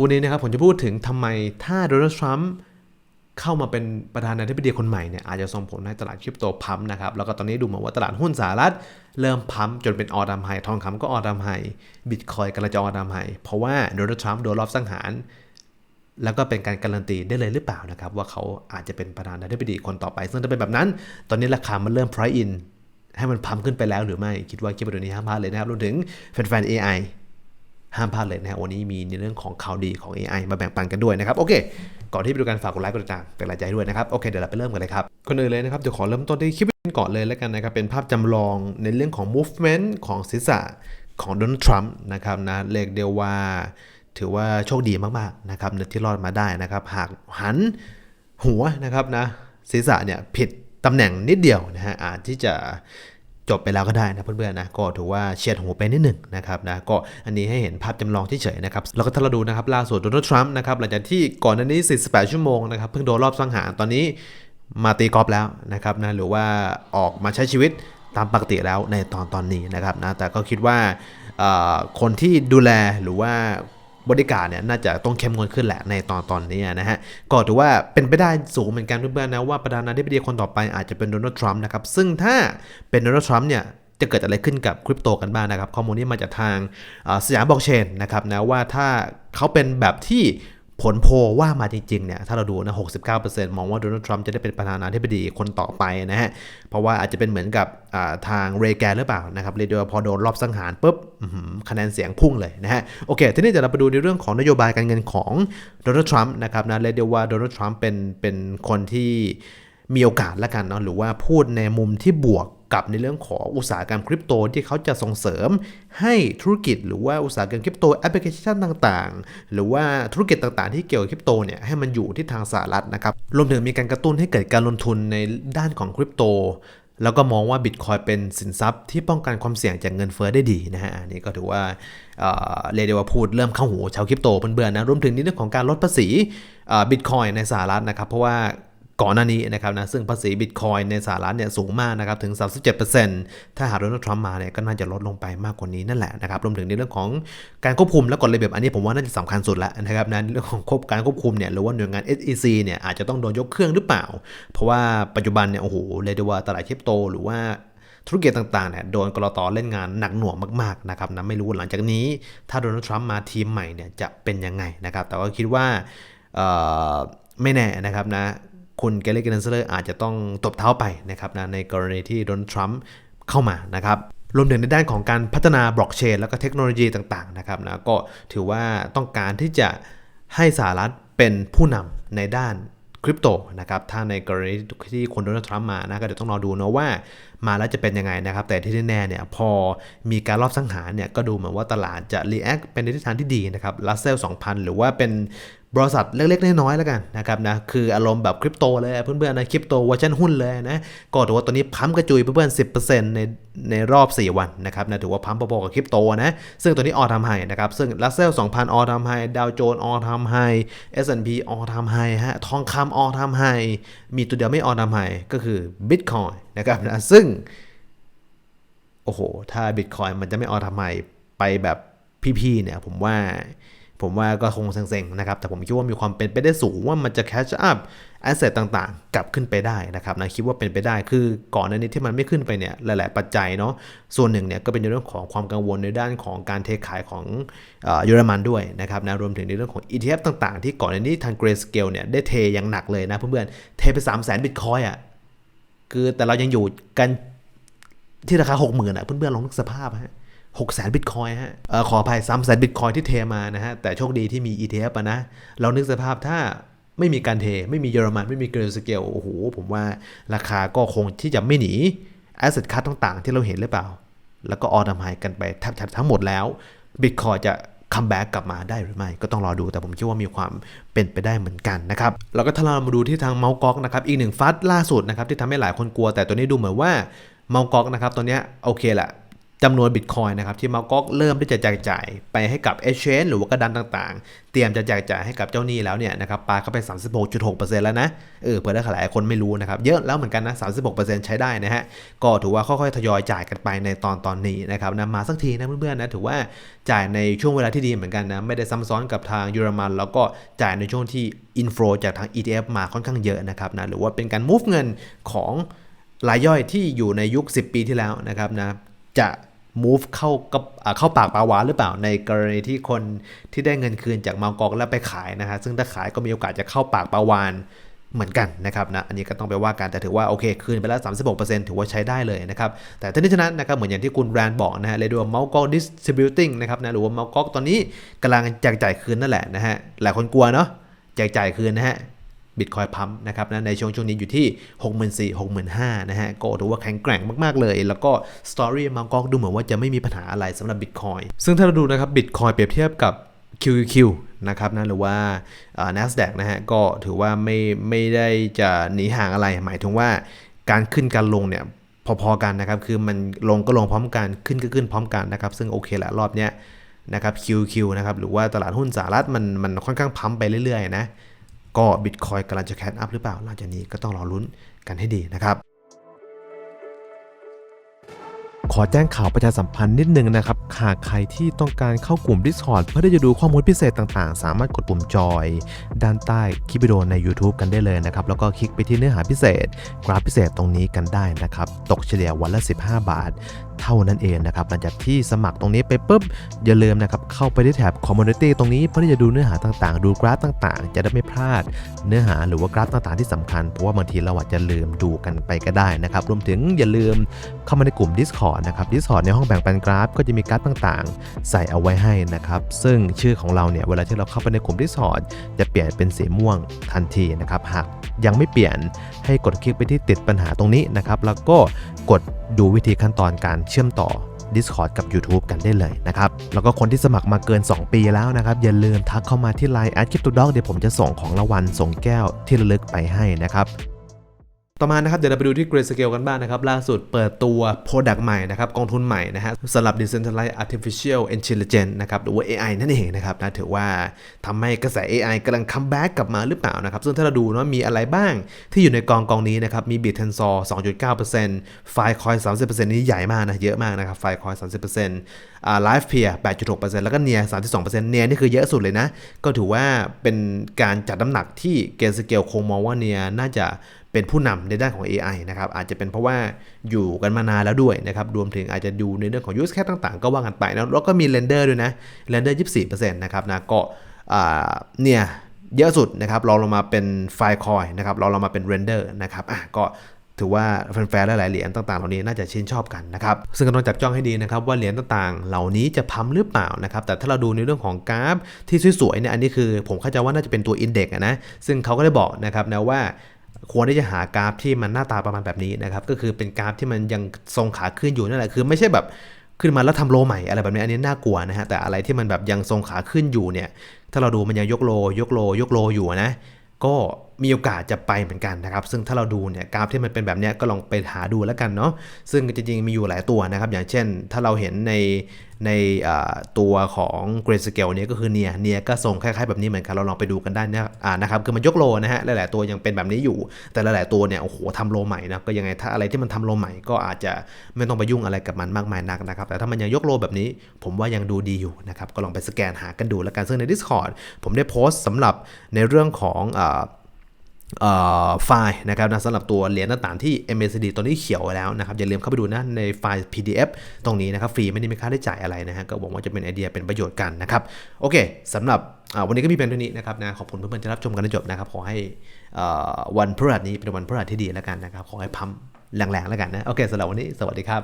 วันนี้นะครับผมจะพูดถึงทำไมถ้าโดนัลด์ทรัมป์เข้ามาเป็นประธานาธิบดีคนใหม่เนี่ยอาจจะส่งผลให้ตลาดคริปโตพัมนะครับ แล้วก็ตอนนี้ดูเหมือนว่าตลาดหุ้นสหรัฐ เริ่มพัมจนเป็นออดามไฮทองคำก็ออดามไฮบิตคอยกำลังจะออดามไฮเพราะว่าโดนัลด์ทรัมป์โดนรอบสังหาร แล้วก็เป็นการการันตีได้เลยหรือเปล่านะครับ ว่าเขาอาจจะเป็นประธานาธิบดีคนต่อไป ซึ่งถ้าเป็นแบบนั้น ตอนนี้ราคามันเริ่ม price in ให้มันพัมขึ้นไปแล้วหรือไม่คิดว่าคลิปวิดีโอนี้ห้ามพลาดเลยนะครับรวมถึงแฟนๆ AI ห้ามพลาดเลยนะฮะวันนี้มีในเรื่องของข่าวดีของ AI มาแบ่งปันกันด้วยนะครับโอเค ก่อนที่ไปดูกันฝากกดไลค์กดติดตามเป็นกำลังใจให้ด้วยนะครับโอเคเดี๋ยวเราไปเริ่มกันเลยครับก่อนอื่นเลยนะครับเดี๋ยวขอเริ่มต้นที่คลิปนี้ก่อนเลยแล้วกันนะครับเป็นภาพจำลองในเรื่องของ movement ของศีรษะของโดนัลด์ทรัมป์นะครับนะเรียกเดียวว่า ถือว่าโชคดีมากๆนะครับที่รอดมาได้นะครับ หากหันหัวนะครับนะศีรษะเนี่ยผิดตำแหน่งนิดเดียวนะฮะอาจที่จะ จบไปแล้วก็ได้นะเพื่อนๆนะก็ถือว่าเฉียดหัวไปนิดหนึ่งนะครับนะก็อันนี้ให้เห็นภาพจำลองที่เฉยๆนะครับแล้วก็ถ้าเราดูนะครับล่าสุดโดนัลด์ทรัมป์นะครับหลังจากที่ก่อนหน้านี้ 48 ชั่วโมงนะครับเพิ่งโดนรอบสังหารตอนนี้มาตีกอล์ฟแล้วนะครับนะหรือว่าออกมาใช้ชีวิตตามปกติแล้วในตอนตอนนี้นะครับนะแต่ก็คิดว่าคนที่ดูแลหรือว่า บริการเนี่ยน่าจะต้องเข้มงวดขึ้นแหละในตอนตอนนี้นะฮะก็ถือว่าเป็นไปได้สูงเหมือนกันเพื่อนๆนะว่าประธานาธิบดีคนต่อไปอาจจะเป็นโดนัลด์ทรัมป์นะครับซึ่งถ้าเป็นโดนัลด์ทรัมป์เนี่ยจะเกิดอะไรขึ้นกับคริปโตกันบ้างนะครับ ข้อมูลนี้มาจากทางสยามบล็อกเชนนะครับนะว่าถ้าเขาเป็นแบบที่ ผลโพลว่ามาจริงๆเนี่ยถ้าเราดูนะ 69%มองว่าโดนัลด์ทรัมป์จะได้เป็นประธานาธิบดีคนต่อไปนะฮะ เพราะว่าอาจจะเป็นเหมือนกับทางเรแกนหรือเปล่านะครับเรเดียพอโดนรอบสังหารปุ๊บคะแนนเสียงพุ่งเลยนะฮะ โอเค ทีนี้เดี๋ยวเราไปดูในเรื่องของนโยบายการเงินของโดนัลด์ทรัมป์นะครับนะเรียกได้ว่าโดนัลด์ทรัมป์เป็นเป็นคนที่ มีโอกาสแล้วกันเนาะหรือว่าพูดในมุมที่บวกกับในเรื่องของอุตสาหกรรมคริปโตที่เขาจะส่งเสริมให้ธุรกิจหรือว่าอุตสาหกรรมคริปโตแอปพลิเคชันต่างๆ หรือว่าธุรกิจต่างๆ ที่เกี่ยวกับคริปโตเนี่ยให้มันอยู่ที่ทางสหรัฐนะครับรวมถึงมีการกระตุ้นให้เกิดการลงทุนในด้านของคริปโตแล้วก็มองว่าบิตคอยเป็นสินทรัพย์ที่ป้องกันความเสี่ยงจากเงินเฟ้อได้ดีนะฮะอันนี้ก็ถือว่าเอ่อเรียกได้ว่าพูดเริ่มเข้าหูชาวคริปโตเพื่อนๆนะรวมถึงในเรื่องของการลดภาษีบิตคอยในสหรัฐนะครับ เพราะว่า ก่อนหน้านี้นะครับนะซึ่งภาษีบิตคอยในสหรัฐเนี่ยสูงมากนะครับถึง 37%ถ้าหากโดนัลด์ทรัมป์มาเนี่ยก็น่าจะลดลงไปมากกว่านี้นั่นแหละนะครับรวมถึงในเรื่องของการควบคุมและกฎระเบียบอันนี้ผมว่าน่าจะสำคัญสุดแล้วนะครับนะเรื่องของควบการควบคุมเนี่ยหรือว่าหน่วยงาน SEC เนี่ยอาจจะต้องโดนยกเครื่องหรือเปล่า เพราะว่าปัจจุบันเนี่ยโอ้โหเลยกได้ว่าตลาดคริปโตหรือว่าธุรกิจต่างๆเนี่ยโดนกรตเล่นงานหนักหน่วงมากๆนะครับนะไม่รู้หลังจากนี้ ถ้าโดนัลด์ทรัมป์มาทีมใหม่เนี่ยจะเป็นยังไงนะครับแต่ว่าคิดว่าไม่แน่นะครับนะ คุณแกเลกเกนเซอร์อาจจะต้องตบเท้าไปนะครับนะในกรณีที่โดนทรัมป์เข้ามานะครับรวมถึงในด้านของการพัฒนาบล็อกเชนแล้วก็เทคโนโลยีต่างๆนะครับนะก็ถือว่าต้องการที่จะให้สหรัฐเป็นผู้นำในด้านคริปโตนะครับถ้าในกรณีที่คนโดนัลด์ทรัมป์มานะก็เดี๋ยวต้องรอดูนะว่า มาแล้วจะเป็นยังไงนะครับ แต่ที่แน่ๆเนี่ยพอมีการรอบสังหารเนี่ยก็ดูเหมือนว่าตลาดจะรีแอคเป็นในทิศทางที่ดีนะครับลัสเซล2,000 หรือว่าเป็นบริษัทเล็กๆ น้อยๆแล้วกันนะครับนะคืออารมณ์แบบคริปโตเลยเพื่อนๆนะคริปโตเวอร์ชันหุ้นเลยนะก็ถือว่าตัวนี้พัมกระจุยเพื่อนๆ 10%ในในรอบ 4 วันนะครับนะถือว่าพัมพอๆกับคริปโตนะซึ่งตัวนี้ออทำไฮนะครับซึ่งลัสเซล2,000 ออทำไฮดาวโจนออทำไฮ S&P ออทำไฮฮะทองคำออทำไฮมีตัวเดียวไม่ออทำไฮก็คือ Bitcoin นะครับนะซึ่ง โอ้โห ถ้า Bitcoin มันจะไม่ออทำไมไปแบบพี่ๆเนี่ยผมว่าผมว่าก็คงเซ็งๆนะครับ แต่ผมคิดว่ามีความเป็นไปได้สูงว่ามันจะ catch up asset ต่างๆ กลับขึ้นไปได้นะครับนะคิดว่าเป็นไปได้คือก่อนหน้านี้ที่มันไม่ขึ้นไปเนี่ยหลายๆปัจจัยเนาะส่วนหนึ่งเนี่ยก็เป็นในเรื่องของความกังวลในด้านของการเทขายของเออเยอรมันด้วยนะครับนะรวมถึงในเรื่องของ ETF ต่างๆ ที่ก่อนหน้านี้ทาง Grayscale เนี่ยได้เทอย่างหนักเลยนะเพื่อนๆเทไป 3 0 0 0 0 0 Bitcoin อะ คือแต่เรายังอยู่กันที่ราคา 6 0,000อะเพื่อนๆลองนึกสภาพฮะหกแสนบิตคอยฮะเออขออภัยสามแสนบิตคอยที่เทมานะฮะ แต่โชคดีที่มี ETF อะนะ เรานึกสภาพถ้าไม่มีการเท ไม่มีเยอรมัน ไม่มีเกรนสเกล โอ้โห ผมว่าราคาก็คงที่จะไม่หนี asset class ต่างๆ ที่เราเห็นหรือเปล่า แล้วก็ออดามไฮกันไปแทบทั้งหมดแล้วบิตคอยจะ คัมแบ็กกลับมาได้หรือไม่ก็ต้องรอดูแต่ผมคิดว่ามีความเป็นไปได้เหมือนกันนะครับแล้วก็ถ้าเรามาดูที่ทางเมาส์ก๊อกนะครับอีกหนึ่งฟัดล่าสุดนะครับที่ทำให้หลายคนกลัว แต่ตัวนี้ดูเหมือนว่าเมาส์ก๊อกนะครับตัวนี้โอเคแหละ จำนวนบิตคอยนะครับที่มาก็เริ่มที่จะแจกจ่ายไปให้กับ Exchange หรือว่ากระดานต่างๆ เตรียมจะแจกจ่ายให้กับเจ้าหนี้แล้วเนี่ยนะครับปาเข้าไป 36.6%แล้วนะเออเผื่อได้หลายคนไม่รู้นะครับเยอะแล้วเหมือนกันนะ 36%ใช้ได้นะฮะก็ถือว่าค่อยๆทยอยจ่ายกันไปในตอนตอนนี้นะครับนะมาสักทีนะเพื่อนๆนะถือว่าจ่ายในช่วงเวลาที่ดีเหมือนกันนะไม่ได้ซ้ำซ้อนกับทางเยอรมัน แล้วก็จ่ายในช่วงที่อินฟลูจากทาง ETF มาค่อนข้างเยอะนะครับนะหรือว่าเป็นการ move เงินของรายย่อยที่อยู่ในยุค 10 ปีที่แล้วนะครับนะ จะ move เข้ากับอ่าเข้าปากปลาหวานหรือเปล่าในกรณีที่คนที่ได้เงินคืนจากมังกรแล้วไปขายนะฮะซึ่งถ้าขายก็มีโอกาสจะเข้าปากปลาวานเหมือนกันนะครับนะอันนี้ก็ต้องไปว่ากันแต่ถือว่าโอเคคืนไปแล้ว 36%ถือว่าใช้ได้เลยนะครับ แต่ทั้งนี้ทั้งนั้นนะครับเหมือนอย่างที่คุณแรนบอกนะฮะเลยดูว่า m a l g o Distributing นะครับนะหรือว่า m a l g o ตอนนี้กำลังแจกจ่ายคืนนั่นแหละนะฮะหลายคนกลัวเนาะแจกจ่ายคืนนะฮะ บิตคอยพัมนะครับนะในช่วงช่วงนี้อยู่ที่ 64,000 65,000นะฮะก็ถือว่าแข็งแกร่งมาก ๆ เลย แล้วก็สตอรี่มังกรดูเหมือนว่าจะไม่มีปัญหาอะไรสำหรับบิตคอยซึ่งถ้าเราดูนะครับบิตคอยเปรียบเทียบกับ QQQ นะครับนะหรือว่า NASDAQ นะฮะก็ถือว่าไม่ไม่ได้จะหนีห่างอะไร หมายถึงว่าการขึ้นการลงเนี่ยพอๆกันนะครับ คือมันลงก็ลงพร้อมกัน ขึ้นก็ขึ้นพร้อมกันนะครับ ซึ่งโอเคแหละรอบเนี้ยนะครับ QQ นะครับ หรือว่าตลาดหุ้นสหรัฐมันมันค่อนข้างพัมไปเรื่อยๆนะ ก็บิตคอยกำลังจะแคทอัพหรือเปล่าหลังจากนี้ก็ต้องรอลุ้นกันให้ดีนะครับ ขอแจ้งข่าวประชาสัมพันธ์นิดนึงนะครับ หากใครที่ต้องการเข้ากลุ่ม Discord เพื่อที่จะดูข้อมูลพิเศษต่างๆ สามารถกดปุ่มจอย ด้านใต้คลิปวิดีโอใน YouTube กันได้เลยนะครับ แล้วก็คลิกไปที่เนื้อหาพิเศษ กราฟพิเศษตรงนี้กันได้นะครับ ตกเฉลี่ยวันละ 15 บาท เท่านั้นเองนะครับ หลังจากที่สมัครตรงนี้ไปปุ๊บ อย่าลืมนะครับ เข้าไปที่แท็บ Community ตรงนี้เพื่อที่จะดูเนื้อหาต่างๆ ดูกราฟต่างๆ จะได้ไม่พลาด เนื้อหาหรือว่ากราฟต่างๆที่สำคัญ เพราะว่าบางทีเราอาจจะลืมดูกันไปก็ได้นะครับ รวมถึงอย่าลืมเข้ามาในกลุ่ม Discord นะครับ Discord ในห้องแบ่งปันกราฟ ก็จะมีกราฟต่างๆ ใส่เอาไว้ให้นะครับ ซึ่งชื่อของเราเนี่ยเวลาที่เราเข้าไปในกลุ่ม Discord จะเปลี่ยนเป็นสีม่วงทันทีนะครับหากยังไม่เปลี่ยนให้กดคลิกไปที่ติดปัญหาตรงนี้นะครับแล้วก็กดดูวิธีขั้นตอนการเชื่อมต่อ Discord กับ YouTube กันได้เลยนะครับ แล้วก็คนที่สมัครมาเกิน 2 ปีแล้วนะครับ อย่าลืมทักเข้ามาที่ Line แอดคริปโตดอกเดี๋ยวผมจะส่งของรางวัลส่งแก้วที่ระลึกไปให้นะครับ ต่อมานะครับเดี๋ยวเราไปดูที่ Great Scale กันบ้างนะครับ ล่าสุดเปิดตัว Product ใหม่นะครับ กองทุนใหม่นะฮะสำหรับ Decentralized Artificial Intelligence นะครับหรือว่า AI นั่นเองนะครับนะถือว่าทำให้กระแส AI กำลังคัมแบ็กกลับมาหรือเปล่านะครับ ซึ่งถ้าเราดูว่าะมีอะไรบ้างที่อยู่ในกองกองนี้นะครับ มี Bit Tensor 2.9% Filecoin 30%นี้ใหญ่มากนะ เยอะมากนะครับ Filecoin 30%อ่า Live Peer 8.6%แล้วก็ Near 32% Near นี่คือเยอะสุดเลยนะ ก็ถือว่าเป็นการจัดน้ำหนักที่เกสเกลคงมองว่า Near น่าจะ เป็นผู้นำในด้านของ AI นะครับอาจจะเป็นเพราะว่าอยู่กันมานานแล้วด้วยนะครับรวมถึงอาจจะดูในเรื่องของ use case ต่างๆ ก็ว่ากันไปนะแล้วก็มี render ด้วยนะ render 24%นะครับนะก็เนี่ยเยอะสุดนะครับเราลงมาเป็นไฟล์คอยนะครับเราลงมาเป็น render นะครับอะก็ถือว่าแฟนๆหลายๆเหรียญต่างๆ เหล่านี้น่าจะชื่นชอบกันนะครับ ซึ่งก็ต้องจับจ้องให้ดีนะครับว่าเหรียญต่างๆ เหล่านี้จะพัมหรือเปล่านะครับ แต่ถ้าเราดูในเรื่องของกราฟที่สวยๆเนี่ย อันนี้คือผมเข้าใจว่าน่าจะเป็นตัวอินเด็กซ์นะ ซึ่งเขาก็ได้บอกนะครับนะว่า ควรที่จะหากราฟที่มันหน้าตาประมาณแบบนี้นะครับ ก็คือเป็นกราฟที่มันยังทรงขาขึ้นอยู่นั่นแหละ คือไม่ใช่แบบขึ้นมาแล้วทำโลใหม่อะไรแบบนี้อันนี้น่ากลัวนะฮะ แต่อะไรที่มันแบบยังทรงขาขึ้นอยู่เนี่ย ถ้าเราดูมันยังยกโล ยกโล ยกโลอยู่นะ ก็ มีโอกาสจะไปเหมือนกันนะครับ ซึ่งถ้าเราดูเนี่ยกราฟที่มันเป็นแบบนี้ก็ลองไปหาดูแล้วกันเนาะซึ่งจริงๆมีอยู่หลายตัวนะครับ อย่างเช่น ถ้าเราเห็นในในตัวของ Great Scale นี้ก็คือเนียเนียก็ทรงคล้ายๆแบบนี้เหมือนกันเราลองไปดูกันได้นะนะครับคือมันยกโลนะฮะหลายๆตัวยังเป็นแบบนี้อยู่ แต่หลายๆตัวเนี่ยโอ้โหทำโลใหม่นะก็ยังไงถ้าอะไรที่มันทำโลใหม่ก็อาจจะไม่ต้องไปยุ่งอะไรกับมันมากมายนักนะครับแต่ถ้ามันยังยกโลแบบนี้ ผมว่ายังดูดีอยู่นะครับก็ลองไปสแกนหากันดูแล้วกันซึ่งใน Discord ผมได้โพสต์สำหรับในเรื่องของ ไฟล์นะครับนะสำหรับตัวเหรียญต่างๆที่ MACD ตัวนี้เขียวแล้วนะครับอย่าลืมเข้าไปดูนะในไฟล์ PDF ตรงนี้นะครับฟรีไม่ได้มีค่าใช้จ่ายอะไรนะฮะก็บอกว่าจะเป็นไอเดียเป็นประโยชน์กันนะครับโอเคสำหรับวันนี้ก็มีเพียงเท่านี้นะครับนะขอบคุณเพื่อนๆที่รับชมกันจนจบนะครับขอให้วันพฤหัสนี้เป็นวันพฤหัสที่ดีแล้วกันนะครับขอให้พัมแรงๆแล้วกันนะโอเคสำหรับวันนี้สวัสดีครับ